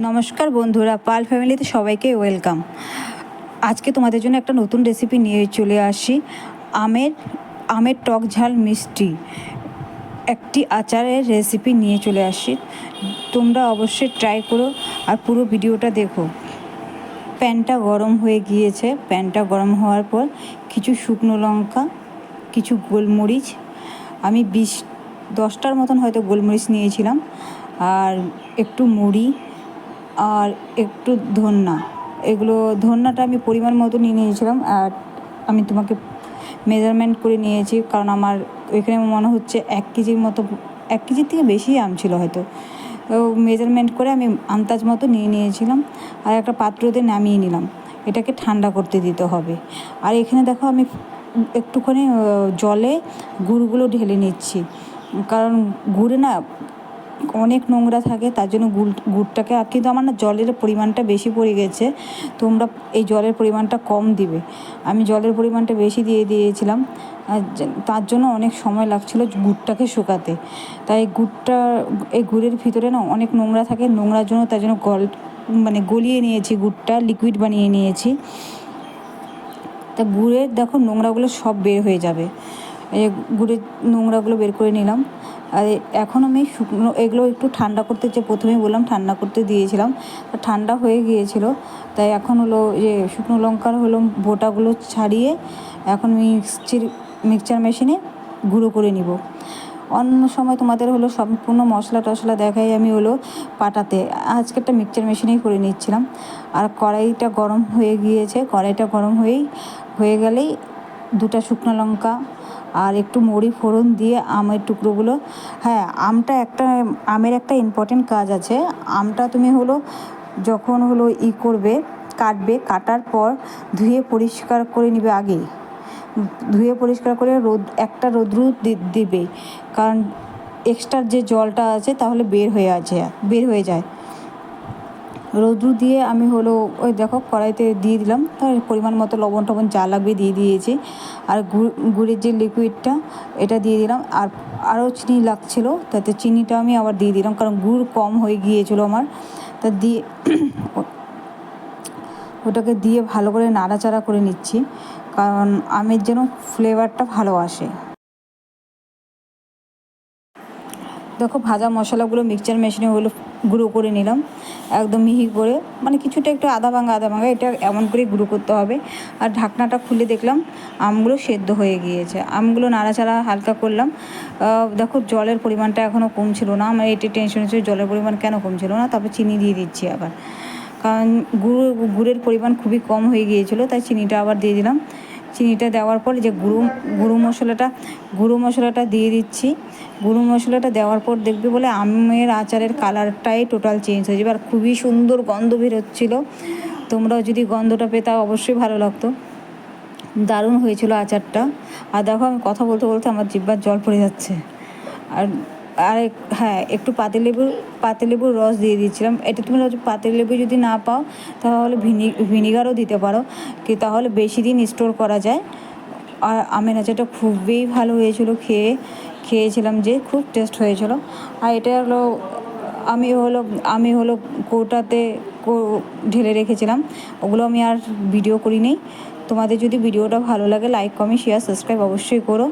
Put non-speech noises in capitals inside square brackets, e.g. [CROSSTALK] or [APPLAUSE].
নমস্কার বন্ধুরা, পাল ফ্যামিলিতে সবাইকে ওয়েলকাম। আজকে তোমাদের জন্য একটা নতুন রেসিপি নিয়ে চলে আসি। আমের আমের টক ঝাল মিষ্টি একটি আচারের রেসিপি নিয়ে চলে আসি। তোমরা অবশ্যই ট্রাই করো আর পুরো ভিডিওটা দেখো। প্যানটা গরম হয়ে গিয়েছে। প্যানটা গরম হওয়ার পর কিছু শুকনো লঙ্কা, কিছু গোলমরিচ, আমি বিশ, দশটার মতন হয়তো গোলমরিচ নিয়েছিলাম। আর একটু মুড়ি আর একটু ধন্যা। এগুলো ধন্যাটা আমি পরিমাণ মতো নিয়ে নিয়েছিলাম আর আমি তোমাকে মেজারমেন্ট করে নিয়েছি কারণ আমার ওইখানে মনে হচ্ছে এক কেজির মতো, এক কেজির থেকে বেশি আম ছিল হয়তো। মেজারমেন্ট করে আমি আন্দাজ মতো নিয়ে নিয়েছিলাম আর একটা পাত্রতে নামিয়ে নিলাম। এটাকে ঠান্ডা করতে দিতে হবে। আর এখানে দেখো আমি একটুখানি জলে গুড়গুলো ঢেলে নিচ্ছি। কারণ গুড়ে না অনেক নোংরা থাকে, তার জন্য গুড়, গুড়টাকে আর কিন্তু আমার না জলের পরিমাণটা বেশি পড়ে গেছে, তোমরা এই জলের পরিমাণটা কম দিবে। আমি জলের পরিমাণটা বেশি দিয়ে দিয়েছিলাম তার জন্য অনেক সময় লাগছিল গুড়টাকে শুকাতে। তাই গুড়টা, এই গুড়ের ভিতরে না অনেক নোংরা থাকে, নোংরার জন্য তার জন্য গল মানে গলিয়ে নিয়েছি গুড়টা লিকুইড বানিয়ে নিয়েছি। তা গুড়ের দেখো নোংরাগুলো সব বের হয়ে যাবে। এই গুড়ের নোংরাগুলো বের করে নিলাম। আর এখন আমি শুকনো, এগুলো একটু ঠান্ডা করতে যে প্রথমেই বললাম, ঠান্ডা করতে দিয়েছিলাম। ঠান্ডা হয়ে গিয়েছিল। তাই এখন হলো যে শুকনো লঙ্কার হলো বোটাগুলো ছাড়িয়ে এখন মিক্সচির মিক্সচার মেশিনে গুঁড়ো করে নিব। অন্য সময় তোমাদের হলো সম্পূর্ণ মশলা টশলা দেখাই আমি হলো পাটাতে। আজকে একটা মিক্সচার মেশিনেই করে নিচ্ছিলাম। আর কড়াইটা গরম হয়ে গিয়েছে। কড়াইটা গরম হয়েই, হয়ে গেলেই দুটা শুকনো লঙ্কা আর একটু মুড়ি ফোড়ন দিয়ে আমের টুকরোগুলো হ্যাঁ আমটা একটা, আমের একটা ইম্পর্টেন্ট কাজ আছে। আমটা তুমি হলো যখন হলো ই করবে, কাটবে, কাটার পর ধুয়ে পরিষ্কার করে নিবে আগে ধুয়ে পরিষ্কার করে রোদ, একটা রোদ্রু দিবে। কারণ এক্সট্রা যে জলটা আছে তাহলে বের হয়ে আছে, বের হয়ে যায়। রোদ্রু দিয়ে আমি হলো ওই দেখো কড়াইতে দিয়ে দিলাম। তার পরিমাণ মতো লবণ টবণ যা লাগবে দিয়ে দিয়েছি। আর গুড় গুড়ের যে লিকুইডটা এটা দিয়ে দিলাম। আর আরও চিনি লাগছিল, তাতে চিনিটা আমি আবার দিয়ে দিলাম, কারণ গুড় কম হয়ে গিয়েছিল আমার। তা দিয়ে [COUGHS] ওটাকে দিয়ে ভালো করে নাড়াচাড়া করে নিচ্ছি, কারণ আমের যেন ফ্লেভারটা ভালো আসে। দেখো ভাজা মশলাগুলো মিক্সচার মেশিনে হলো গুঁড়ো করে নিলাম। একদম মিহি করে মানে কিছুটা একটু আদা ভাঙা আদা ভাঙা, এটা এমন করে গুঁড়ো করতে হবে। আর ঢাকনাটা খুলে দেখলাম, আমগুলো সেদ্ধ হয়ে গিয়েছে। আমগুলো নাড়াচাড়া হালকা করলাম। দেখো জলের পরিমাণটা এখনও কমছিল না। আমার এটি টেনশন হচ্ছে, জলের পরিমাণ কেন কমছিল না? তারপর চিনি দিয়ে দিচ্ছি আবার। কারণ গুঁড়ো, গুড়ের পরিমাণ খুবই কম হয়ে গিয়েছিল, তাই চিনিটা আবার দিয়ে দিলাম। চিনিটা দেওয়ার পর যে গুঁড়ো গুঁড়ো মশলাটা গুঁড়ো মশলাটা দিয়ে দিচ্ছি। গুঁড়ো মশলাটা দেওয়ার পর দেখবে বলে আমের আচারের কালারটাই টোটাল চেঞ্জ হয়ে যাবে। আর খুবই সুন্দর গন্ধ বেরোচ্ছিল তোমরাও যদি গন্ধটা পেতে অবশ্যই ভালো লাগতো। দারুণ হয়েছিল আচারটা। আর দেখো আমি কথা বলতে বলতে আমার জিব্বার জল পড়ে যাচ্ছে। আর আর হ্যাঁ একটু পাতিলেবুর পাতিলেবুর রস দিয়ে দিচ্ছিলাম। এটা তুমি পাতিলেবু যদি না পাও, তাহলে ভিনি, ভিনিগারও দিতে পারো। কি তাহলে বেশি দিন স্টোর করা যায়। আর আমের আচারটা খুবই ভালো হয়েছিল খেয়ে, খেয়েছিলাম যে খুব টেস্ট হয়েছিল। আর এটা হলো, আমি হলো আমি হলো কৌটাতে ঢেলে রেখেছিলাম। ওগুলো আমি আর ভিডিও করিনি। তোমাদের যদি ভিডিওটা ভালো লাগে লাইক কমেন্ট শেয়ার সাবস্ক্রাইব অবশ্যই করো।